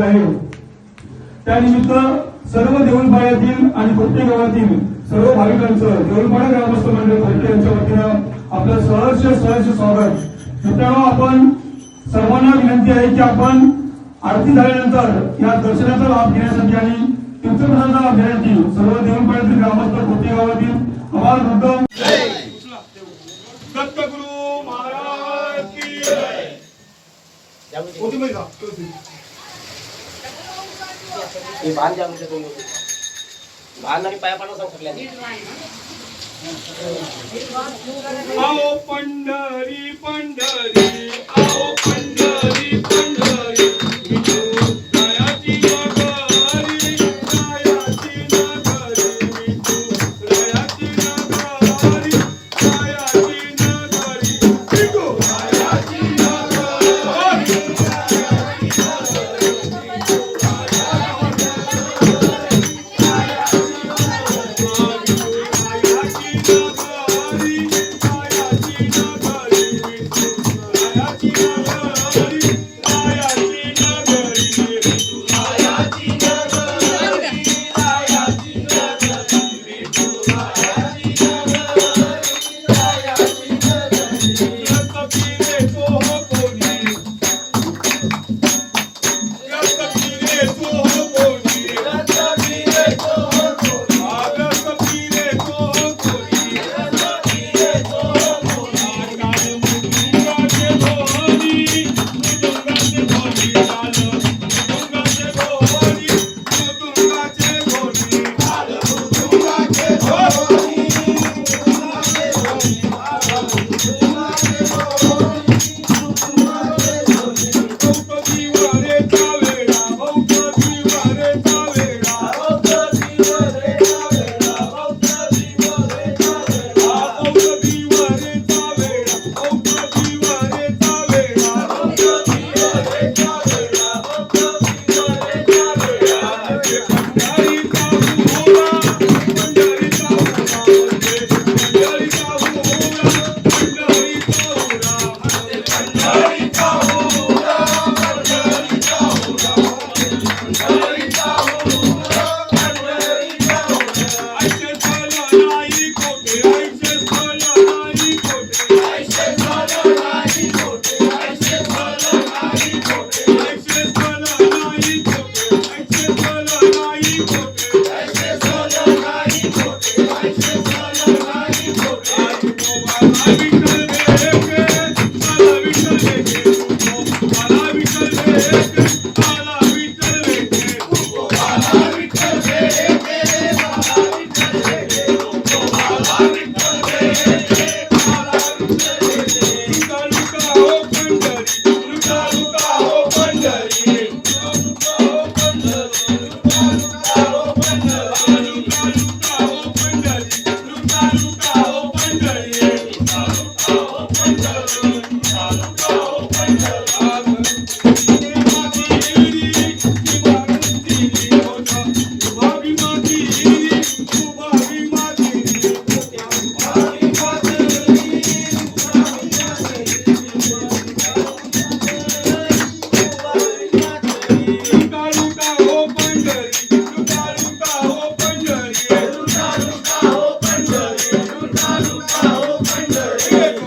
आहे. त्यानिमित्त सर्व देऊळपाड्यातील आणि प्रत्येक गावातील सर्व भाविकांचं देऊळपाडा ग्रामस्थ मंडळ फडके यांच्या वतीनं आपलं सहर्ष सहर्ष स्वागत. मित्रांनो आपण सर्वांना विनंती आहे की आपण आरती झाल्यानंतर या दर्शनाचा लाभ घेण्यासाठी आणि तीर्थप्रसादाचा लाभ घेण्यासाठी सर्व देऊळपाड्यातील ग्रामस्थ प्रत्येक गावातील आवाज वृद्ध दत्तगुरु महाराज मी जय. हे बांध द्या आमच्या आणि पाया पाडा सांग सगळ्यांनी पंढरी पंढरी आओ पंढरी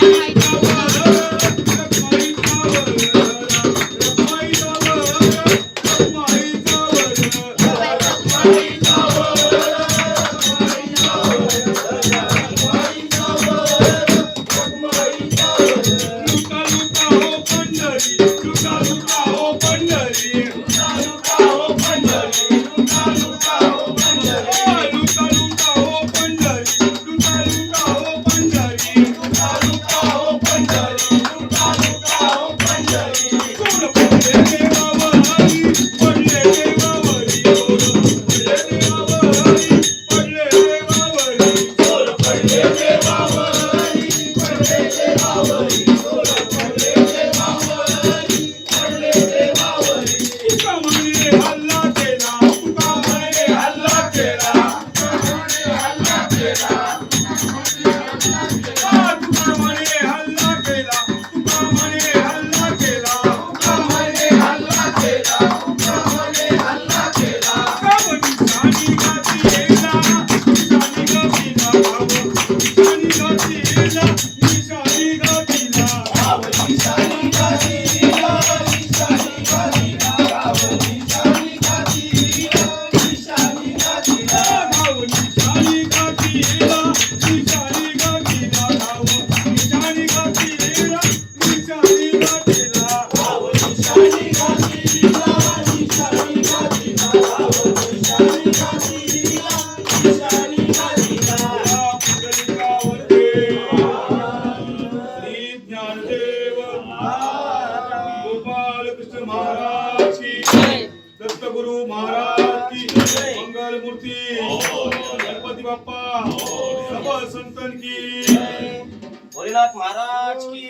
Bye. गुरु महाराज की मंगल मूर्ति। गणपति बाप्पा। सब संतन की। भोलेनाथ महाराज की